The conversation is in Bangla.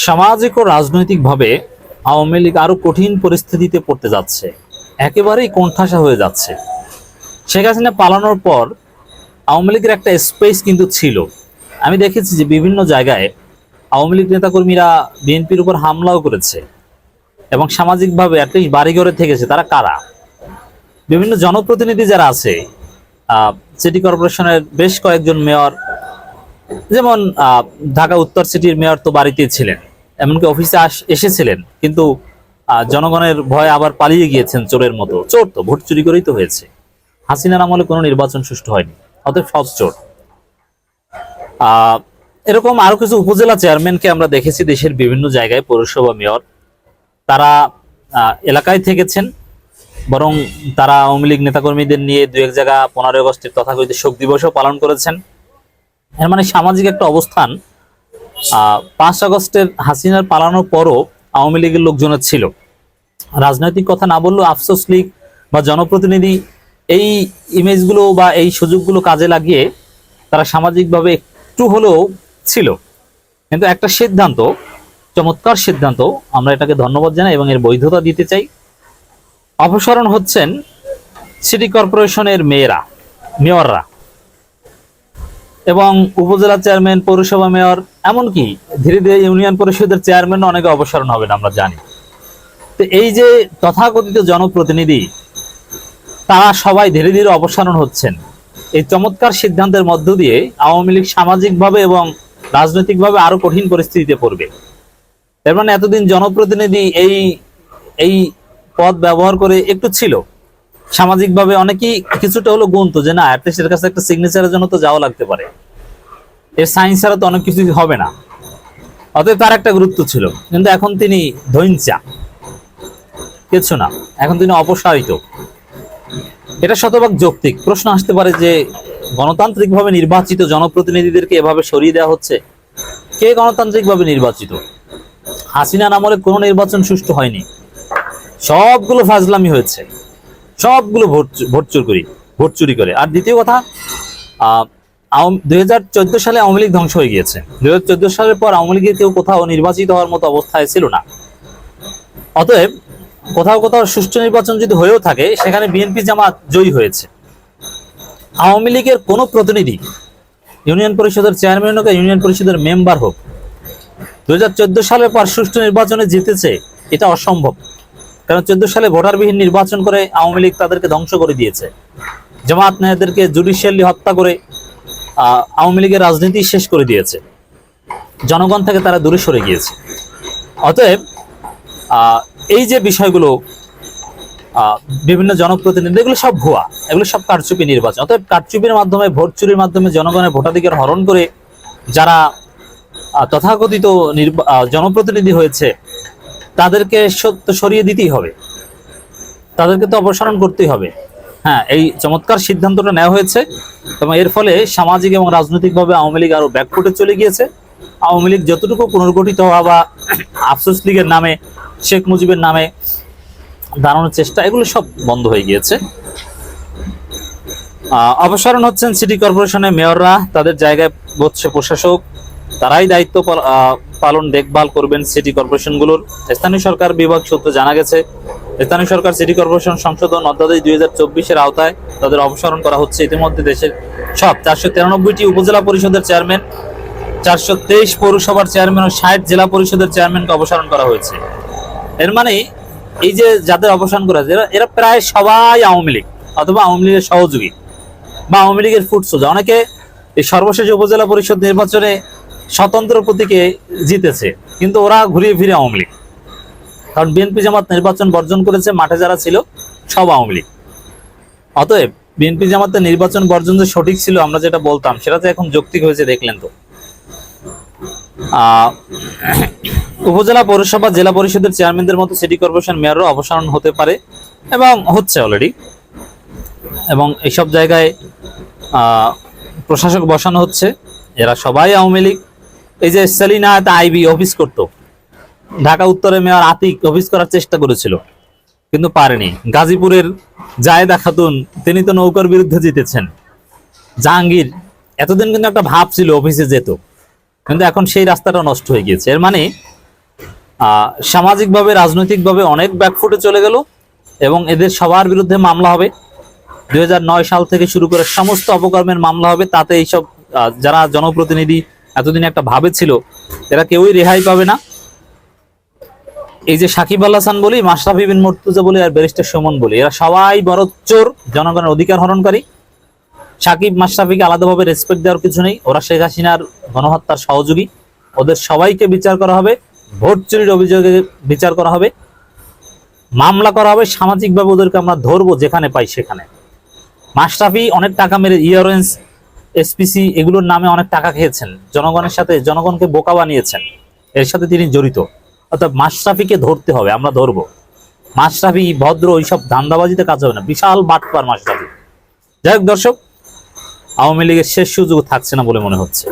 সামাজিক ও রাজনৈতিকভাবে আওয়ামী লীগ আরও কঠিন পরিস্থিতিতে পড়তে যাচ্ছে। একেবারেই কোণঠাসা হয়ে যাচ্ছে। শেখ হাসিনা পালানোর পর আওয়ামী লীগের একটা স্পেস কিন্তু ছিল। আমি দেখেছি যে বিভিন্ন জায়গায় আওয়ামী লীগ নেতাকর্মীরা বিএনপির উপর হামলাও করেছে এবং সামাজিকভাবে অ্যাটলিস্ট বাড়িঘরে থেকেছে। তারা কারা? বিভিন্ন জনপ্রতিনিধি যারা আছে সিটি কর্পোরেশনের বেশ কয়েকজন মেয়র যেমন ঢাকা উত্তর সিটির মেয়র তো বাড়িতেই ছিলেন, এমনকি অফিসে এসেছিলেন, কিন্তু জনগণের ভয়ে আবার পালিয়ে গিয়েছেন চোরের মতো। চোর তো, ভোট চুরি করেই তো হয়েছে। হাসিনার আমলে কোনো নির্বাচন সুষ্ঠু হয়নি, অতএব সৎ চোর। এরকম আরও কিছু উপজেলা চেয়ারম্যানকে আমরা দেখেছি দেশের বিভিন্ন জায়গায়, পৌরসভা মেয়র। তারা এলাকায় থেকেছেন, বরং তারা আওয়ামী লীগ নেতাকর্মীদের নিয়ে দু এক জায়গা পনেরোই আগস্টের তথাকথিত শোক দিবসও পালন করেছেন। এর মানে সামাজিক একটা অবস্থান। পাঁচ আগস্টের হাসিনার পালানোর পরও আওয়ামী লীগের লোকজনের ছিল। রাজনৈতিক কথা না বললেও আফসোস লীগ বা জনপ্রতিনিধি এই ইমেজগুলো বা এই সুযোগগুলো কাজে লাগিয়ে তারা সামাজিকভাবে একটু হলেও ছিল। কিন্তু একটা সিদ্ধান্ত, চমৎকার সিদ্ধান্ত, আমরা এটাকে ধন্যবাদ জানাই এবং এর বৈধতা দিতে চাই। অপসারণ হচ্ছেন সিটি কর্পোরেশনের মেয়েরা, মেয়ররা। এবং উপজেলা চেয়ারম্যান, পৌরসভা মেয়র, এমনকি ধীরে ধীরে ইউনিয়ন পরিষদের চেয়ারম্যান অনেকে অপসারণ হবেন আমরা জানি। তো এই যে তথাকথিত জনপ্রতিনিধি, তারা সবাই ধীরে ধীরে অপসারণ হচ্ছেন। এই চমৎকার সিদ্ধান্তের মধ্য দিয়ে আওয়ামী লীগ সামাজিকভাবে এবং রাজনৈতিকভাবে আরও কঠিন পরিস্থিতিতে পড়বে। এর মানে এতদিন জনপ্রতিনিধি এই এই পদ ব্যবহার করে একটু ছিল। সামাজিকভাবে অনেকেই কিছুটা হলো গুনতো যে না অ্যাটলিস্ট কাছে একটা সিগনেচারের জন্য তো যাওয়া লাগতে পারে। এর সাইন্স ছাড়া তো অনেক কিছু হবে না। অতএব তার একটা গুরুত্ব ছিল। কিন্তু এখন তিনি ধৈঞ্চা কিছু না, এখন তিনি অপসারিত। এটা শতভাগ যৌক্তিক। প্রশ্ন আসতে পারে যে, গণতান্ত্রিকভাবে নির্বাচিত জনপ্রতিনিধিদেরকে এভাবে সরিয়ে দেওয়া হচ্ছে? কে গণতান্ত্রিকভাবে নির্বাচিত? হাসিনা আমলে কোনো নির্বাচন সুষ্ঠু হয়নি। সবগুলো ফাজলামি হয়েছে। সবগুলো ভোট চুর করি, ভোট চুরি করে। আর দ্বিতীয় কথা দুই হাজার চোদ্দ সালে আওয়ামী লীগ ধ্বংস হয়ে গিয়েছে। দুই হাজার চোদ্দ সালের পর আওয়ামী লীগের কেউ কোথাও নির্বাচিত হওয়ার মতো অবস্থায় ছিল না। অতএব, কোথাও কোথাও সুষ্ঠু নির্বাচন যদি হয়েও থাকে, সেখানে বিএনপি জামাত জয়ী হয়েছে। আওয়ামী লীগের কোনো প্রতিনিধি, ইউনিয়ন পরিষদের চেয়ারম্যান হোক ইউনিয়ন পরিষদের মেম্বার হোক, দুই হাজার চোদ্দ সালের পর সুষ্ঠু নির্বাচনে জিতেছে, এটা অসম্ভব। কারণ চোদ্দ সালে ভোটারবিহীন নির্বাচন করে আওয়ামী লীগ তাদেরকে ধ্বংস করে দিয়েছে। জামাত নেতাদেরকে জুডিশিয়ালি হত্যা করে আওয়ামী লীগের রাজনীতি শেষ করে দিয়েছে। জনগণ থেকে তারা দূরে সরে গিয়েছে। অতএব এই যে বিষয়গুলো বিভিন্ন জনপ্রতিনিধি, এগুলো সব ভুয়া। এগুলো সব কারচুপি নির্বাচন। অতএব কারচুপির মাধ্যমে, ভোট চুরির মাধ্যমে জনগণের ভোটাধিকার হরণ করে যারা তথাকথিত জনপ্রতিনিধি হয়েছে তাদেরকে সত্য সরিয়ে দিতেই হবে। তাদেরকে তো অপসারণ করতেই হবে। হ্যাঁ এই চমৎকার সিদ্ধান্তটা নেওয়া হয়েছে এবং এর ফলে সামাজিক এবং রাজনৈতিকভাবে আওয়ামী লীগ আরও ব্যাকফুটে চলে গিয়েছে। আওয়ামী লীগ যতটুকু পুনর্গঠিত হওয়া বা আফসোস লীগের নামে, শেখ মুজিবের নামে দাঁড়ানোর চেষ্টা, এগুলো সব বন্ধ হয়ে গিয়েছে। অপসারণ হচ্ছেন সিটি কর্পোরেশনের মেয়ররা, তাদের জায়গায় বসছে প্রশাসক, তারাই দায়িত্ব পালন দেখভাল করবেন সিটি কর্পোরেশনগুলোর। স্থানীয় সরকার বিভাগ সূত্রে জানা গেছে, স্থানীয় সরকার সিটি কর্পোরেশন সংশোধন অধ্যাদেশ দুই হাজার চব্বিশের আওতায় তাদের অপসারণ করা হচ্ছে। ইতিমধ্যে দেশের সব চারশো তিরানব্বইটি উপজেলা পরিষদের চেয়ারম্যান, চারশো তেইশ পৌরসভার চেয়ারম্যান ও ষাট জেলা পরিষদের চেয়ারম্যানকে অপসারণ করা হয়েছে। এর মানে এই যে যাদের অবসান করা হয়েছে, এরা- প্রায় সবাই আওয়ামী লীগ অথবা আওয়ামী লীগের সহযোগী বা আওয়ামী লীগের ফুট সোজা অনেকে এই সর্বশেষ উপজেলা পরিষদ নির্বাচনে স্বতন্ত্র প্রতীকে জিতেছে। কিন্তু ওরা ঘুরিয়ে ফিরে আওয়ামী লীগ। কারণ বিএনপি জামাত নির্বাচন বর্জন করেছে, মাঠে যারা ছিল, সব আওয়ামী লীগ। অতএব বিএনপি জামাতের নির্বাচন বর্জন যে সঠিক ছিল, আমরা যেটা বলতাম, সেটা তো এখন যৌক্তিক হয়েছে, দেখলেন তো। উপজেলা পৌরসভা, জেলা পরিষদের চেয়ারম্যানদের মতো সিটি কর্পোরেশন মেয়রও অপসারণ হতে পারে, এবং হচ্ছে অলরেডি এবং এইসব জায়গায় প্রশাসক বসানো হচ্ছে, এরা সবাই আওয়ামী লীগ। এই যে সেলিনা আইবি অফিস করত। ঢাকা উত্তরে মেয়র আতিক অফিস করার চেষ্টা করেছিল, কিন্তু পারেনি। গাজীপুরের জায়েদা খাতুন, তিনি তো নৌকার বিরুদ্ধে জিতেছেন। জাহাঙ্গীর, এতদিন কিন্তু একটা ভাব ছিল অফিসে যেত, কিন্তু এখন সেই রাস্তাটা নষ্ট হয়ে গিয়েছে। এর মানে সামাজিকভাবে, রাজনৈতিকভাবে অনেক ব্যাকফুটে চলে গেল এবং এদের সবার বিরুদ্ধে মামলা হবে। দুই হাজার নয় সাল থেকে শুরু করে সমস্ত অপকর্মের মামলা হবে। তাতে এইসব যারা জনপ্রতিনিধি এতদিন একটা ভাবে ছিল, এরা কেউই রেহাই পাবে না। এই যে সাকিব আল হাসান বলি, মাশরাফি বিন মর্তুজা বলি, আর ব্যারিস্টার সুমন বলি, এরা সবাই বড় চোর, জনগণের অধিকার হরণকারী। সাকিব, মাশরাফিকে আলাদাভাবে রেসপেক্ট দেওয়ার কিছু নেই, ওরা শেখ হাসিনার গণহত্যার সহযোগী। ওদের সবাইকে বিচার করা হবে, ভোট চুরির অভিযোগে বিচার করা হবে। মামলা করা হবে, সামাজিকভাবে ওদেরকে আমরা ধরবো যেখানে পাই সেখানে। মাশরাফি অনেক টাকা মেরে ইয়ারেন্স এসপিসি এগুলোর নামে অনেক টাকা খেয়েছেন। জনগণের সাথে, জনগণকে বোকা বানিয়েছেন। এর সাথে তিনি জড়িত। অর্থাৎ মাশরাফিকে ধরতে হবে, আমরা ধরব। মাশরাফি ভদ্র, ওইসব ধান্দাবাজিতে কাজ হবে না। বিশাল বাটপার মাশরাফি যাই হোক দর্শক, আওয়ামী লীগের শেষ সুযোগ থাকছে না বলে মনে হচ্ছে।